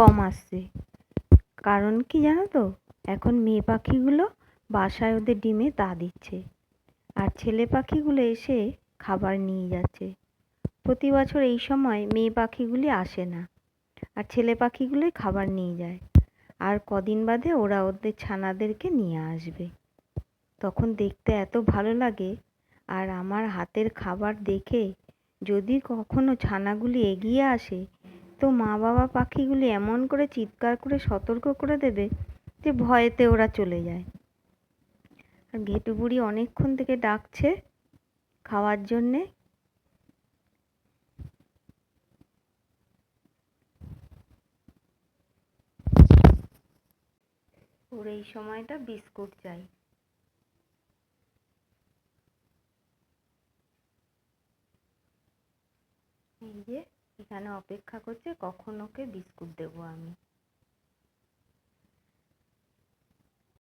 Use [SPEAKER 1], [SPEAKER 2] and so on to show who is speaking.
[SPEAKER 1] কম আসছে। কারণ কি জানো তো? এখন মেয়ে পাখিগুলো বাসায় ওদের ডিমে তা দিচ্ছে। আর ছেলে পাখিগুলো এসে খাবার নিয়ে যাচ্ছে। প্রতি বছর এই সময় মেয়ে পাখিগুলি আসে না। আর ছেলে পাখিগুলোই খাবার নিয়ে যায়। আর কদিন বাদে ওরা ওদের ছানাদেরকে নিয়ে আসবে। তখন দেখতে এত ভালো লাগে। আর আমার হাতের খাবার দেখে যদি কখনো ছানাগুলি এগিয়ে আসে তো মা বাবা পাখিগুলি এমন করে চিৎকার করে সতর্ক করে দেবে যে ভয়েতে ওরা চলে যায়। আর ঘেটু বুড়ি অনেকক্ষণ থেকে ডাকছে খাওয়ার জন্যে। ওর এই সময়টা বিস্কুট চাই। এই যে এখানে অপেক্ষা করছে কখন ওকে বিস্কুট দেবো আমি।